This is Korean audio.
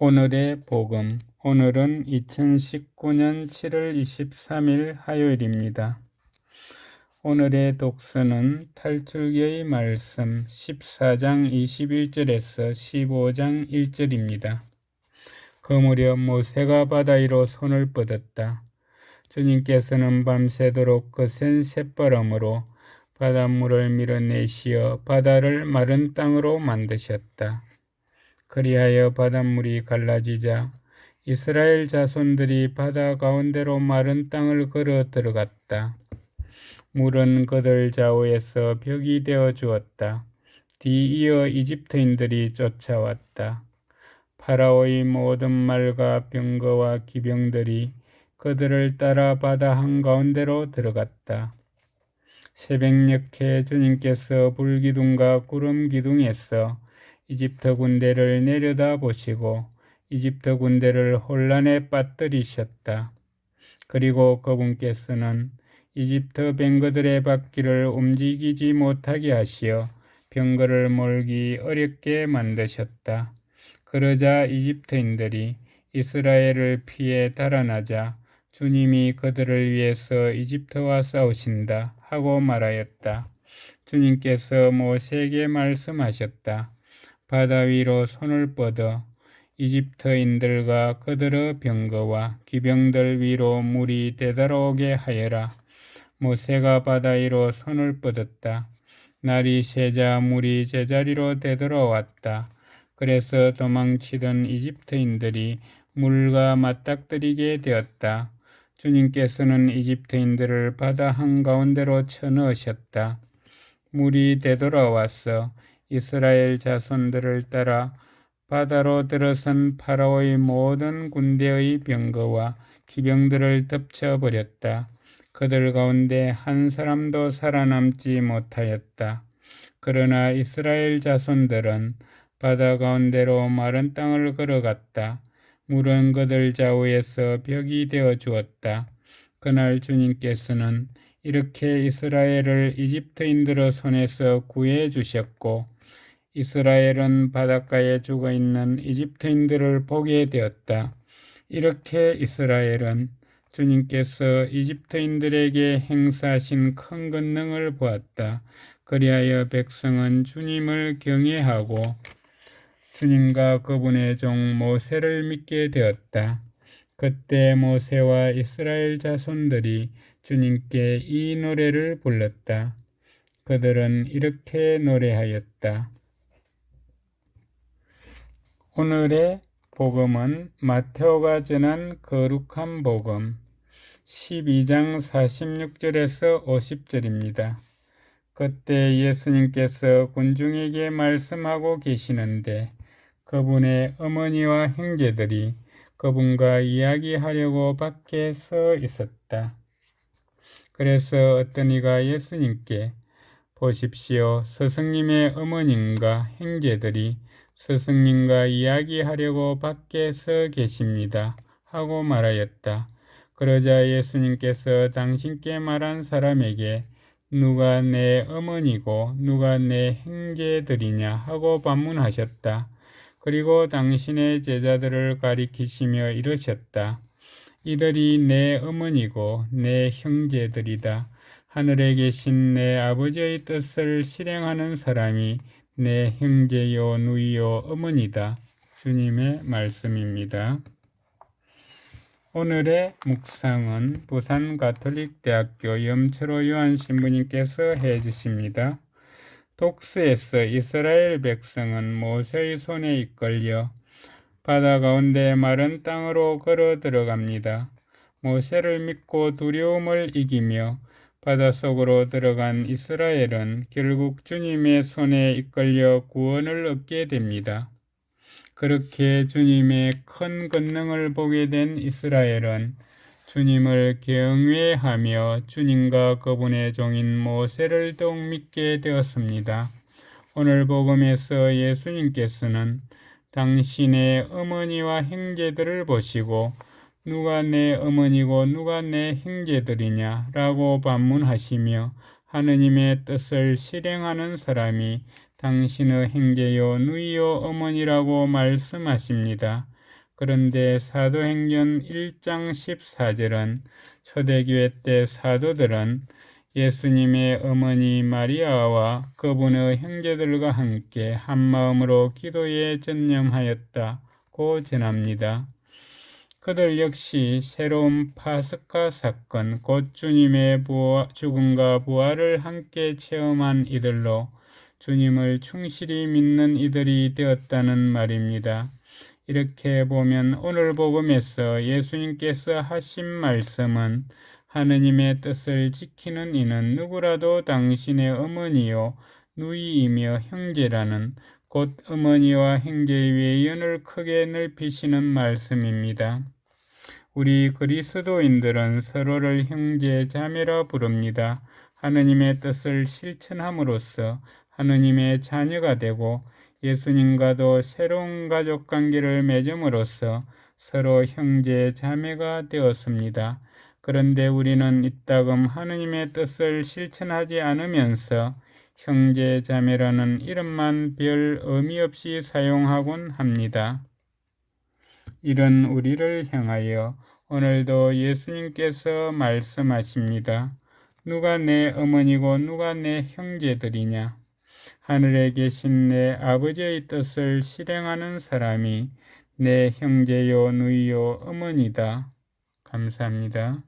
오늘의 복음. 오늘은 2019년 7월 23일 화요일입니다. 오늘의 독서는 탈출기의 말씀 14장 21절에서 15장 1절입니다. 그 무렵 모세가 바다 위로 손을 뻗었다. 주님께서는 밤새도록 거센 샘바람으로 바닷물을 밀어내시어 바다를 마른 땅으로 만드셨다. 그리하여 바닷물이 갈라지자 이스라엘 자손들이 바다 가운데로 마른 땅을 걸어 들어갔다. 물은 그들 좌우에서 벽이 되어 주었다. 뒤이어 이집트인들이 쫓아왔다. 파라오의 모든 말과 병거와 기병들이 그들을 따라 바다 한가운데로 들어갔다. 새벽녘에 주님께서 불기둥과 구름기둥에서 이집트 군대를 내려다 보시고 이집트 군대를 혼란에 빠뜨리셨다. 그리고 그분께서는 이집트 병거들의 바퀴를 움직이지 못하게 하시어 병거를 몰기 어렵게 만드셨다. 그러자 이집트인들이 이스라엘을 피해 달아나자 주님이 그들을 위해서 이집트와 싸우신다 하고 말하였다. 주님께서 모세에게 말씀하셨다. 바다 위로 손을 뻗어 이집트인들과 그들의 병거와 기병들 위로 물이 되돌아오게 하여라. 모세가 바다 위로 손을 뻗었다. 날이 새자 물이 제자리로 되돌아왔다. 그래서 도망치던 이집트인들이 물과 맞닥뜨리게 되었다. 주님께서는 이집트인들을 바다 한가운데로 쳐넣으셨다. 물이 되돌아와서 이스라엘 자손들을 따라 바다로 들어선 파라오의 모든 군대의 병거와 기병들을 덮쳐버렸다. 그들 가운데 한 사람도 살아남지 못하였다. 그러나 이스라엘 자손들은 바다 가운데로 마른 땅을 걸어갔다. 물은 그들 좌우에서 벽이 되어 주었다. 그날 주님께서는 이렇게 이스라엘을 이집트인들의 손에서 구해 주셨고 이스라엘은 바닷가에 죽어 있는 이집트인들을 보게 되었다. 이렇게 이스라엘은 주님께서 이집트인들에게 행사하신 큰 권능을 보았다. 그리하여 백성은 주님을 경외하고 주님과 그분의 종 모세를 믿게 되었다. 그때 모세와 이스라엘 자손들이 주님께 이 노래를 불렀다. 그들은 이렇게 노래하였다. 오늘의 복음은 마테오가 전한 거룩한 복음 12장 46절에서 50절입니다. 그때 예수님께서 군중에게 말씀하고 계시는데 그분의 어머니와 형제들이 그분과 이야기하려고 밖에 서 있었다. 그래서 어떤 이가 예수님께 보십시오. 스승님의 어머님과 형제들이 스승님과 이야기하려고 밖에 서 계십니다. 하고 말하였다. 그러자 예수님께서 당신께 말한 사람에게 누가 내 어머니고 누가 내 형제들이냐 하고 반문하셨다. 그리고 당신의 제자들을 가리키시며 이르셨다. 이들이 내 어머니고 내 형제들이다. 하늘에 계신 내 아버지의 뜻을 실행하는 사람이 내 형제요 누이요 어머니다. 주님의 말씀입니다. 오늘의 묵상은 부산 가톨릭대학교 염철호 요한 신부님께서 해 주십니다. 독스에서 이스라엘 백성은 모세의 손에 이끌려 바다 가운데 마른 땅으로 걸어 들어갑니다. 모세를 믿고 두려움을 이기며 바닷속으로 들어간 이스라엘은 결국 주님의 손에 이끌려 구원을 얻게 됩니다. 그렇게 주님의 큰 권능을 보게 된 이스라엘은 주님을 경외하며 주님과 그분의 종인 모세를 더욱 믿게 되었습니다. 오늘 복음에서 예수님께서는 당신의 어머니와 형제들을 보시고 누가 내 어머니고 누가 내 형제들이냐 라고 반문하시며 하느님의 뜻을 실행하는 사람이 당신의 형제요 누이요 어머니라고 말씀하십니다. 그런데 사도행전 1장 14절은 초대교회 때 사도들은 예수님의 어머니 마리아와 그분의 형제들과 함께 한 마음으로 기도에 전념하였다고 전합니다. 그들 역시 새로운 파스카 사건, 곧 주님의 부활, 죽음과 부활을 함께 체험한 이들로 주님을 충실히 믿는 이들이 되었다는 말입니다. 이렇게 보면 오늘 복음에서 예수님께서 하신 말씀은 하느님의 뜻을 지키는 이는 누구라도 당신의 어머니요 누이이며 형제라는 곧 어머니와 형제의 외연을 크게 넓히시는 말씀입니다. 우리 그리스도인들은 서로를 형제 자매라 부릅니다. 하느님의 뜻을 실천함으로써 하느님의 자녀가 되고 예수님과도 새로운 가족 관계를 맺음으로써 서로 형제 자매가 되었습니다. 그런데 우리는 이따금 하느님의 뜻을 실천하지 않으면서 형제 자매라는 이름만 별 의미 없이 사용하곤 합니다. 이런 우리를 향하여 오늘도 예수님께서 말씀하십니다. 누가 내 어머니고 누가 내 형제들이냐? 하늘에 계신 내 아버지의 뜻을 실행하는 사람이 내 형제요 누이요 어머니다. 감사합니다.